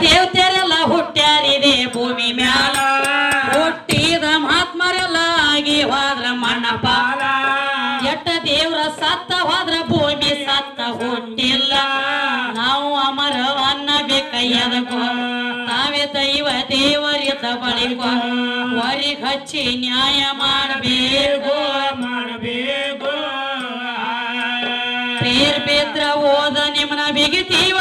ದೇವತೆರೆಲ್ಲ ಹುಟ್ಟ್ಯಾರಿದೆ ಭೂಮಿ ಮ್ಯಾಲ. ಹುಟ್ಟಿದ ಮಹಾತ್ಮರೆಲ್ಲ ಆಗಿ ಹೋದ್ರ ಮಣ್ಣ ಪಾಲ ಎಟ್ಟ ದೇವ್ರ ಸತ್ತ ಹೋದ್ರ ಭೂಮಿ ಸತ್ತ ಹುಟ್ಟಿಲ್ಲ. ನಾವು ಅಮರ ಅನ್ನ ಎದಕೋ. ತಾವೇ ದೈವ ದೇವರಿತ ಬಳಿಕೋ. ಹೊರಿ ಹಚ್ಚಿ ನ್ಯಾಯ ಮಾಡಬೇಕು. ಮಾಡಬೇಕು. ಪೇರ್ ಬೇದ್ರ ಓದ ನಿಮ್ಮನ ಬಿಗಿತೀವ.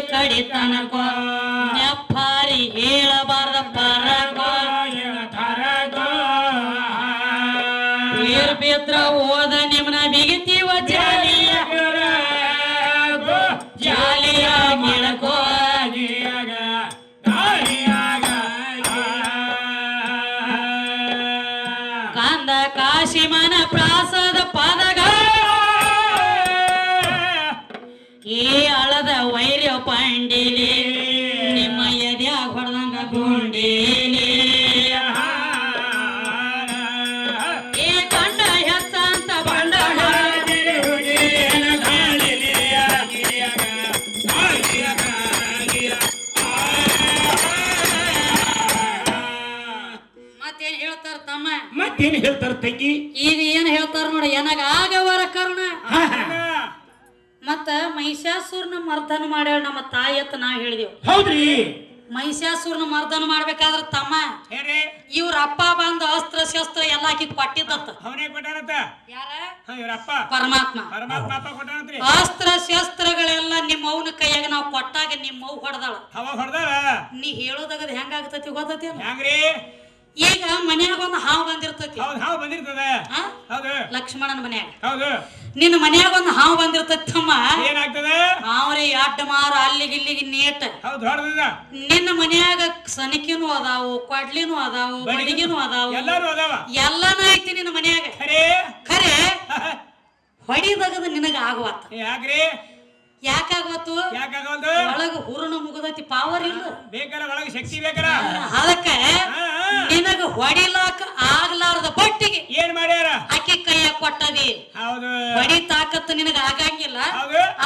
ಕಡಿತನಕೋ. ನೆಪ್ಪಾರಿ ಹೇಳಬಾರ್ದ ಪರಗೋ ವೀರ್ ಬಿದ್ರ ಮತ್ತೇನು ಹೇಳ್ತಾರ ತಂಗಿ? ಈಗ ಏನ್ ಹೇಳ್ತಾರ ನೋಡ ಏನಾಗ ಆಗವರ ಕರುಣ? ಮತ್ತ ಮಹಿಷಾಸುರನ ಮರ್ದನ ಮಾಡ್ಯಾಳ ನಮ್ಮ ತಾಯಿ ಅಂತ ನಾವ್ ಹೇಳಿದೆವು ಹೌದ್ರಿ. ಮಹಿಷಾಸುರನ ಮರ್ದನ ಮಾಡ್ಬೇಕಾದ್ರ ತಮ್ಮ ಇವ್ರ ಅಪ್ಪ ಬಂದು ಅಸ್ತ್ರ ಶಸ್ತ್ರ ಎಲ್ಲ ಆಕಿ ಕೊಟ್ಟಿದ್ದಂತ. ಅವನೇ ಕೊಟ್ಟಾನಂತ? ಯಾರ? ಹ, ಇವ್ರಪ್ಪ ಪರಮಾತ್ಮ. ಪರಮಾತ್ಮ ಅಪ್ಪ ಕೊಟ್ಟಾನಂತ್ರಿ? ಅಸ್ತ್ರ ಶಸ್ತ್ರಗಳೆಲ್ಲ ನಿಮ್ಮ ಅವನ ಕೈಯಾಗ ನಾವು ಕೊಟ್ಟಾಗ ನಿಮ್ಮ ಅವ್ ಹೊಡೆದಾಳ. ನೀ ಹೇಳೋದಾಗ ಹೆಂಗಾಗ್ತತಿ ಗೊತ್ತತಿ ಹೆಂಗ್ರಿ? ಈಗ ಮನ್ಯಾಗ ಒಂದು ಹಾವು ಬಂದಿರ್ತೈತಿ. ಹೌದು ಹಾವು ಬಂದಿರ್ತದೆ. ಆ? ಹೌದು. ಲಕ್ಷ್ಮಣನ ಮನ್ಯಾಗ. ಹೌದು. ನಿನ್ನ ಮನ್ಯಾಗ ಒಂದು ಹಾವು ಬಂದಿರ್ತೈತಿ ತಮ್ಮ. ಏನಾಗ್ತದ? ಅವ್ರಿ ಅಡ್ಡ ಮಾರು ಅಲ್ಲಿಗೆ ಇಲ್ಲಿಗೆ ನೇಟ್. ಹೌದು ಹೊಡೆದ ನಿನ್ನ ಮನ್ಯಾಗ ಸನಿಕಿನೂ ಅದಾವು ಕೊಡ್ಲಿನೂ ಅದಾವು ಬಡಿಗಿನೂ ಅದಾವು. ಎಲ್ಲಾರು ಅದಾವ? ಎಲ್ಲಾನು ಐತಿ ನಿನ್ನ ಮನ್ಯಾಗ. ಖರೇ? ಖರೆ? ಹೊಡಿದಗದ ನಿನಗ ಆಗುವತ್ತ. ಯಾಕ್ರಿ ಯಾಕಾಗವತ್ತು ಯಾಕಾಗಲ್ದು ಒಳಗ ಹುರುಣ ಮುಗದೈತಿ ಪಾವರ್ ಇಲ್ಲ. ಬೇಕಾರ ಒಳಗೆ ಶಕ್ತಿ ಬೇಕಾರ ಅದಕ್ಕ ಹಾ. ನಿನಗ ಹೊಡಿಲಾಕ ಆಗ್ಲಾರದ ಬಟ್ಟಿಗೆ. ಏನ್ ಮಾಡ್ಯಾರ? ಆಕಿ ಕೈಯ ಕೊಟ್ಟದಿ. ಹೌದು. ಹೊಡಿ ತಾಕತ್ತು ನಿನಗ ಆಗಂಗಿಲ್ಲ.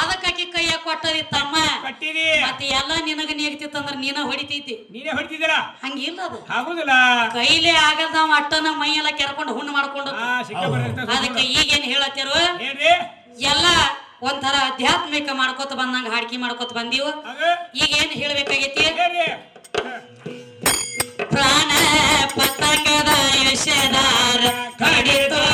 ಅದಕ್ಕೆ ಆಕಿ ಕೈಯ ಕೊಟ್ಟದಿ ತಮ್ಮ. ಕಟ್ಟಿರಿ ಮತ್ತೆ ಎಲ್ಲ ನಿನಗ ನೀಗ್ತಿತ್ತಂದ್ರ ನೀನ ಹೊಡಿತೈತಿ. ನೀನೇ ಹೊಡಿತಿದ್ರ ಹಂಗಿಲ್ಲ ಅದು. ಆಗುದಿಲ್ಲ. ಕೈಲೇ ಆಗಲ್ದ ಅಟ್ಟನ ಮೈ ಎಲ್ಲ ಕೆರ್ಕೊಂಡು ಹುಣ್ಣು ಮಾಡ್ಕೊಂಡು ಅದಕ್ಕೆ ಈಗ ಏನ್ ಅದಕ್ಕೆ ಈಗೇನ್ ಹೇಳತ್ತಿರು? ಎಲ್ಲ ಒಂಥರ ಆಧ್ಯಾತ್ಮಿಕ ಮಾಡ್ಕೋತ ಬಂದಂಗ ಹಾಡ್ಕಿ ಮಾಡ್ಕೋತ ಬಂದೀವು. ಈಗ ಏನ್ ಹೇಳ್ಬೇಕಾಗೈತಿ? ಪ್ರಾಣ ಪತಂಗದ ವಿಷದಾರ ಕಡಿತು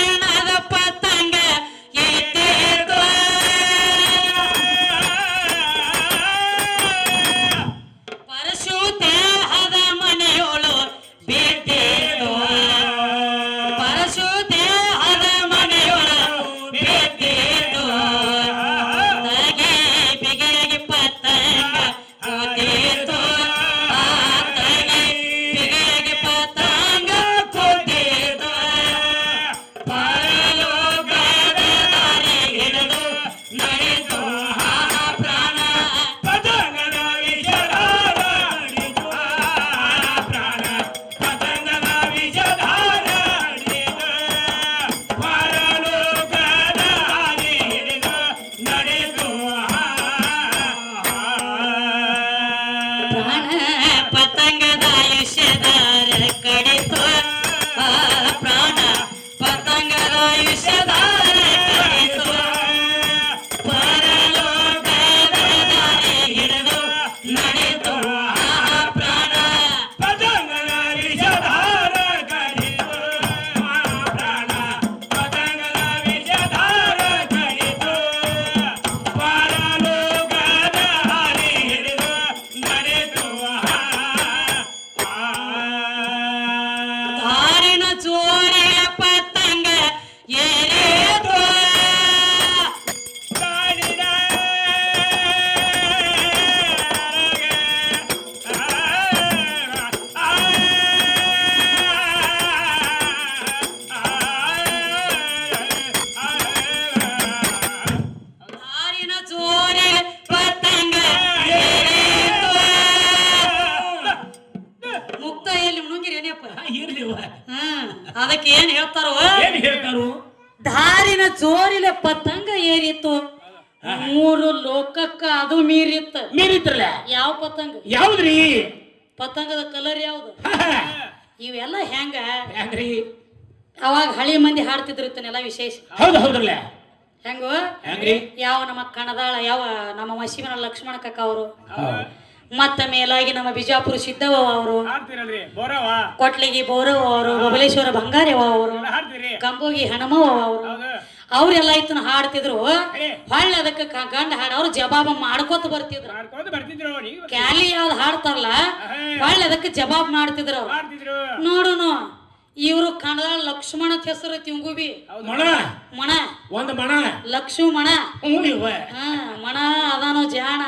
Jedi, Jedi. ಪತಂಗ ಏರಿತ್ತು. ಮೂರು ಲೋಕಕ್ಕ ಅದು ಮೀರಿತ್ತ. ಮೀರಿತ್ರಲ್ಲ ಯಾವ ಪತಂಗ? ಯಾವ್ದ್ರಿ? ಪತಂಗದ ಕಲರ್ ಯಾವ್ದು. ಇವೆಲ್ಲ ಹೆಂಗ? ಹೆಂಗ್ರಿ? ಅವಾಗ ಹಳಿ ಮಂದಿ ಹಾಡ್ತಿದ್ರು ಇತ್ತನೆಲ್ಲ ವಿಶೇಷ. ಹೌದು ಹೌದ್ರಲ್ಲ? ಹೆಂಗು? ಹೆಂಗ್ರಿ? ಯಾವ ನಮ್ಮ ಕಣದಾಳ ಯಾವ ನಮ್ಮ ಮಶಿವನ ಲಕ್ಷ್ಮಣ ಕಕ್ಕ ಅವರು? ಮತ್ತ ಮೇಲಾಗಿ ನಮ್ಮ ಬಿಜಾಪುರ ಸಿದ್ದವ ಅವರು? ಕೊಟ್ಲಿಗಿ ಬೋರವ ಅವರು ಬಬಲೇಶ್ವರ ಬಂಗಾರವ ಅವರು? ಗಂಬೋಗಿ ಕಂಬೋಗಿ ಹಣಮವ ಅವರು ಅವ್ರೆಲ್ಲ ಇತ್ತು ಹಾಡ್ತಿದ್ರು. ಹೊಳ್ಳಿ ಅದಕ್ಕೆ ಕ- ಗಂಡ ಹಾಡ ಅವ್ರು ಜವಾಬ ಮಾಡ್ಕೋತ ಬರ್ತಿದ್ರು. ಕ್ಯಾಲಿ ಯಾವ್ದು ಹಾಡ್ತಾರಲ್ಲ ಹೊಳ್ಳಿ ಅದಕ್ಕೆ ಜವಾಬ್ ಮಾಡ್ತಿದ್ರು ನೋಡೋಣ ನೋಡುನು ಇವರು ಕನ್ನಡ ಲಕ್ಷ್ಮಣ ಹೆಸರು ತಿಂಗುಬಿ ಮಣ. ಮಣ. ಒಂದ್ ಮಣ. ಲಕ್ಷ್ಮಣ ಮಣ. ಅದಾನೋ ಜಾಣ.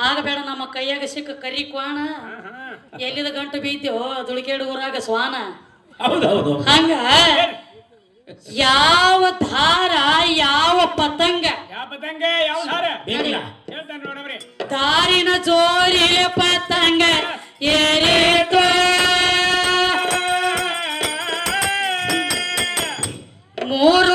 ಆಗಬೇಡ ನಮ್ಮ ಕೈಯಾಗ ಸಿಕ್ಕ ಕರಿ ಕ್ವಾಣ. ಎಲ್ಲಿದ ಗಂಟು ಬೀದ್ಯೋ ದುಳಿಕೇಡು ಊರಾಗ ಸ್ವಾನ. ಹೌದು ಹೌದು ಹಂಗ. ಯಾವ ಧಾರ ಯಾವ ಪತಂಗ? ಯಾವ ಪತಂಗ ಯಾವ ಹಾರ ಬೇಕಿಲ್ಲ ಹೇಳ್ತಾನೆ ನೋಡವ್ರಿ ದಾರಿನ ಜೋರಿ ಪತಂಗ ಏರಿತು. ಮೂರು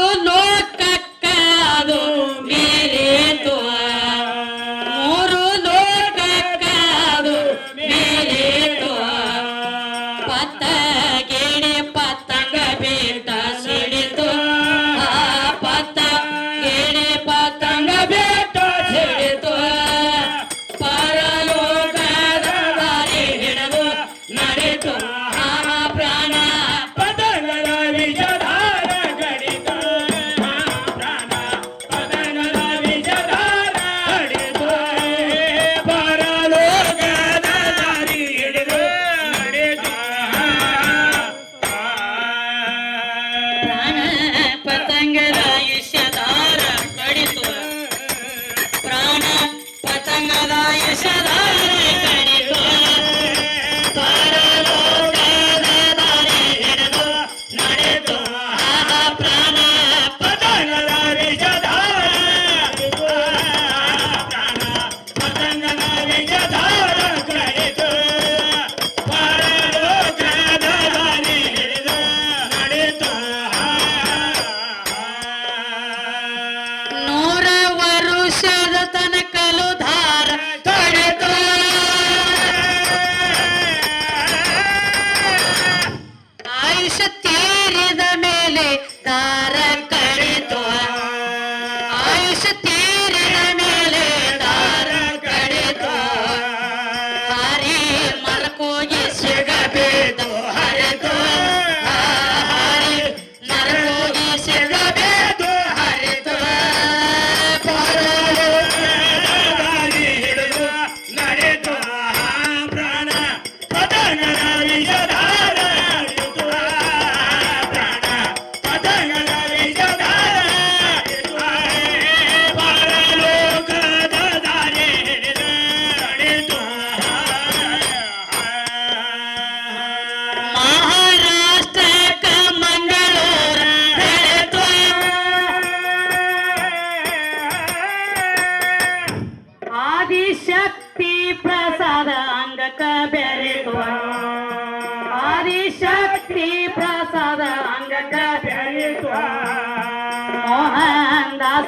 i don't Tarek.